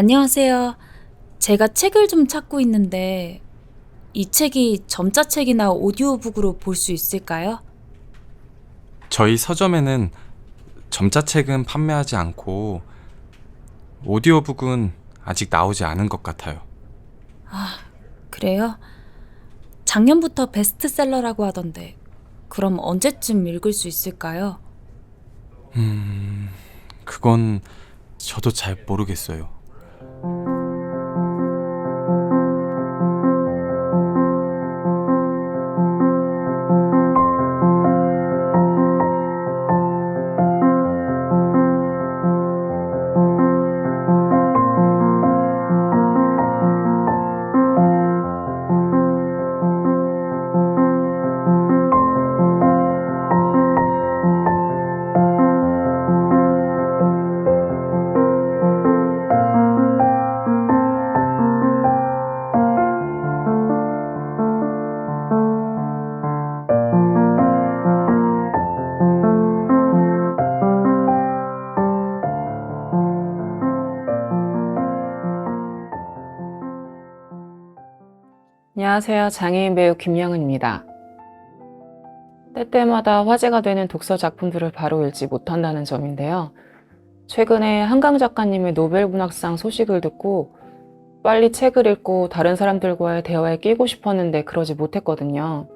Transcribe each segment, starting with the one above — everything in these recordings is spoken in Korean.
안녕하세요. 제가 책을 좀 찾고 있는데 이 책이 점자책이나 오디오북으로 볼 수 있을까요? 저희 서점에는 점자책은 판매하지 않고 오디오북은 아직 나오지 않은 것 같아요. 그래요? 작년부터 베스트셀러라고 하던데 그럼 언제쯤 읽을 수 있을까요? 그건 저도 잘 모르겠어요. Thank you. 안녕하세요. 장애인 배우 김영은입니다. 때때마다 화제가 되는 독서 작품들을 바로 읽지 못한다는 점인데요. 최근에 한강 작가님의 노벨 문학상 소식을 듣고 빨리 책을 읽고 다른 사람들과의 대화에 끼고 싶었는데 그러지 못했거든요.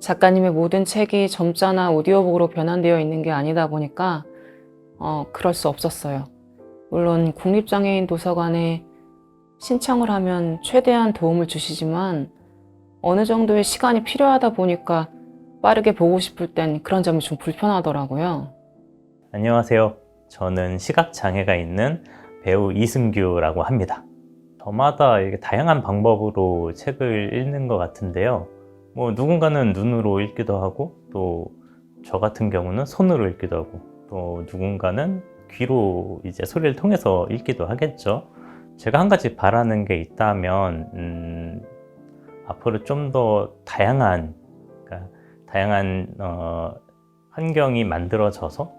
작가님의 모든 책이 점자나 오디오북으로 변환되어 있는 게 아니다 보니까 어, 그럴 수 없었어요. 물론 국립장애인 도서관에 신청을 하면 최대한 도움을 주시지만 어느 정도의 시간이 필요하다 보니까 빠르게 보고 싶을 땐 그런 점이 좀 불편하더라고요. 안녕하세요. 저는 시각장애가 있는 배우 이승규라고 합니다. 저마다 이게 다양한 방법으로 책을 읽는 것 같은데요. 뭐 누군가는 눈으로 읽기도 하고 또 저 같은 경우는 손으로 읽기도 하고 또 누군가는 귀로 이제 소리를 통해서 읽기도 하겠죠. 제가 한 가지 바라는 게 있다면 음, 앞으로 좀 더 다양한 그러니까 다양한 어, 환경이 만들어져서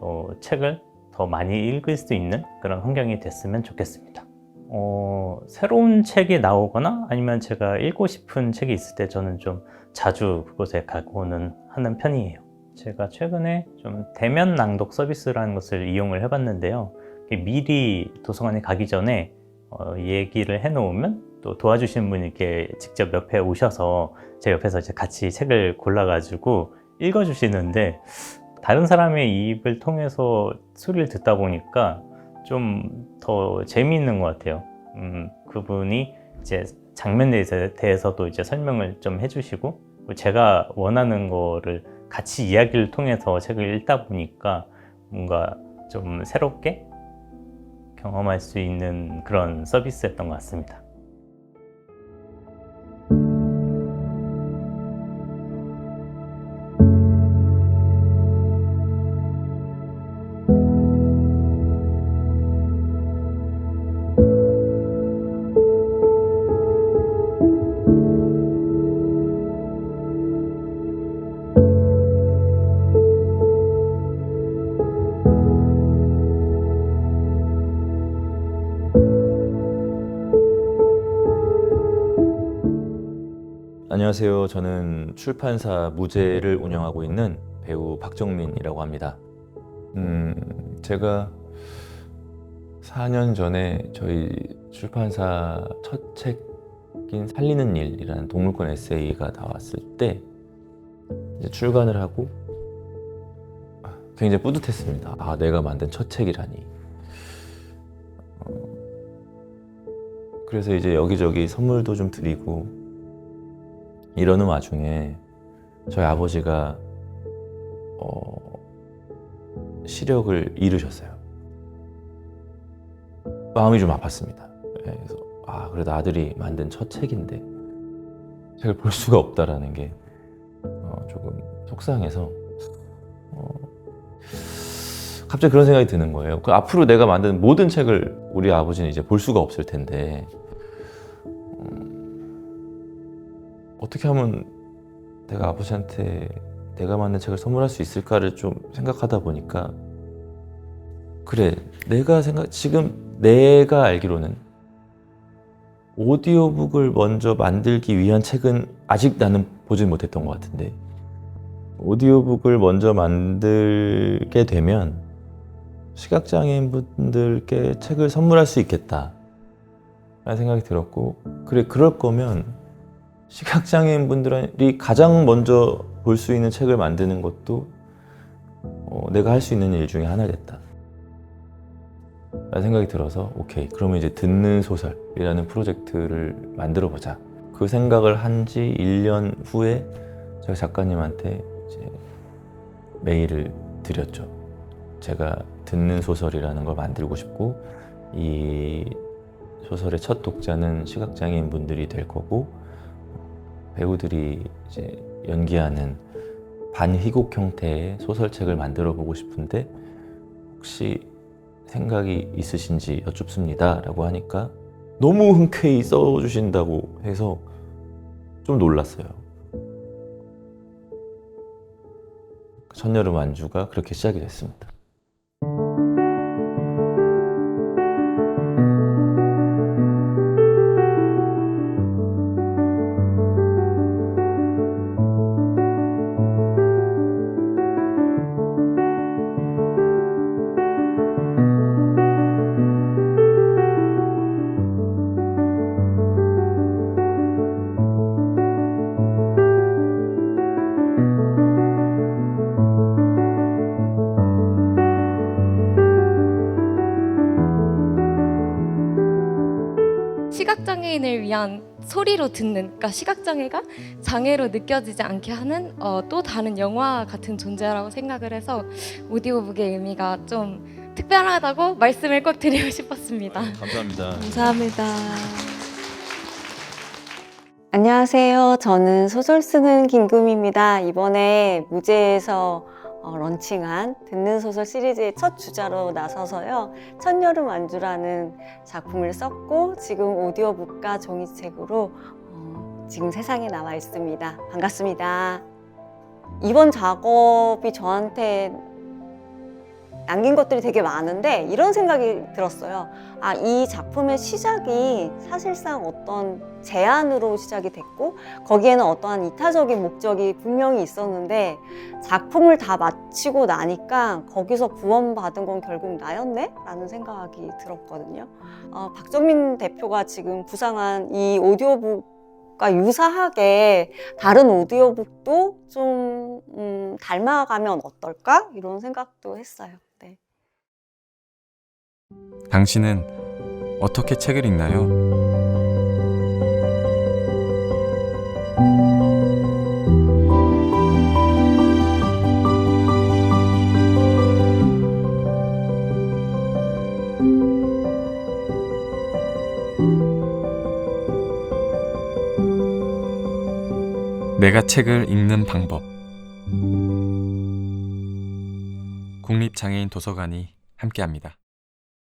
또 책을 더 많이 읽을 수 있는 그런 환경이 됐으면 좋겠습니다. 어, 새로운 책이 나오거나 아니면 제가 읽고 싶은 책이 있을 때 저는 좀 자주 그곳에 가고는 하는 편이에요. 제가 최근에 좀 대면 낭독 서비스라는 것을 이용을 해봤는데요. 미리 도서관에 가기 전에 어, 얘기를 해놓으면 또 분이 이렇게 직접 옆에 오셔서 제 옆에서 이제 같이 책을 골라가지고 읽어주시는데 다른 사람의 입을 통해서 소리를 듣다 보니까 좀 더 재미있는 것 같아요. 음, 그분이 이제 장면에 대해서- 대해서도 이제 설명을 좀 해주시고 제가 원하는 거를 같이 이야기를 통해서 책을 읽다 보니까 뭔가 좀 새롭게 경험할 수 있는 그런 서비스였던 것 같습니다. 안녕하세요. 저는 출판사 무제를 운영하고 있는 배우 박정민이라고 합니다. 음, 제가 4년 전에 저희 출판사 첫 책인 살리는 일이라는 동물권 에세이가 나왔을 때 출간을 하고 굉장히 뿌듯했습니다. 아, 내가 만든 첫 책이라니. 어, 그래서 이제 여기저기 선물도 좀 드리고 이러는 와중에 저희 아버지가 어, 시력을 잃으셨어요. 마음이 좀 아팠습니다. 예, 그래서 아 그래도 아들이 만든 첫 책인데 책을 볼 수가 없다라는 게 어, 조금 속상해서 어, 갑자기 그런 생각이 드는 거예요. 그 앞으로 내가 만든 모든 책을 우리 아버지는 이제 볼 수가 없을 텐데 어떻게 하면 내가 아버지한테 내가 만든 책을 선물할 수 있을까를 좀 생각하다 보니까 그래 내가 생각 지금 내가 알기로는 오디오북을 먼저 만들기 위한 책은 아직 나는 보지 못했던 것 같은데 오디오북을 먼저 만들게 되면 시각장애인 분들께 책을 선물할 수 있겠다 라는 생각이 들었고 그래 그럴 거면 시각장애인 분들이 가장 먼저 볼 수 있는 책을 만드는 것도 어, 내가 할 수 있는 일 중에 하나겠다. 라는 생각이 들어서 오케이 그러면 이제 듣는 소설이라는 프로젝트를 만들어 보자. 그 생각을 한 지 1년 후에 제가 작가님한테 이제 메일을 드렸죠. 제가 듣는 소설이라는 걸 만들고 싶고 이 소설의 첫 독자는 시각장애인 분들이 될 거고 배우들이 이제 연기하는 반희곡 형태의 소설책을 만들어 보고 싶은데 혹시 생각이 있으신지 여쭙습니다. 라고 하니까 너무 흔쾌히 써주신다고 해서 좀 놀랐어요. 첫여름 완주가 그렇게 시작이 됐습니다. 시각장애인을 위한 소리로 듣는, 그러니까 시각장애가 장애로 느껴지지 않게 하는 어, 또 다른 영화 같은 존재라고 생각을 해서 오디오북의 의미가 좀 특별하다고 말씀을 꼭 드리고 싶었습니다. 감사합니다. 감사합니다. 안녕하세요. 저는 소설 쓰는 김금입니다. 이번에 무제에서 어, 런칭한 듣는 소설 시리즈의 첫 주자로 나서서요. 첫여름 안주라는 작품을 썼고 지금 오디오북과 종이책으로 어, 지금 세상에 나와 있습니다. 반갑습니다. 이번 작업이 저한테 남긴 것들이 되게 많은데 이런 생각이 들었어요. 아, 이 작품의 시작이 사실상 어떤 제안으로 시작이 됐고 거기에는 어떠한 이타적인 목적이 분명히 있었는데 작품을 다 마치고 나니까 거기서 구원받은 건 결국 나였네? 라는 생각이 들었거든요. 어, 박정민 대표가 지금 구상한 이 오디오북 과 유사하게 다른 오디오북도 좀 음, 닮아가면 어떨까? 이런 생각도 했어요. 네. 당신은 어떻게 책을 읽나요? 내가 책을 읽는 방법 국립장애인 도서관이 함께합니다.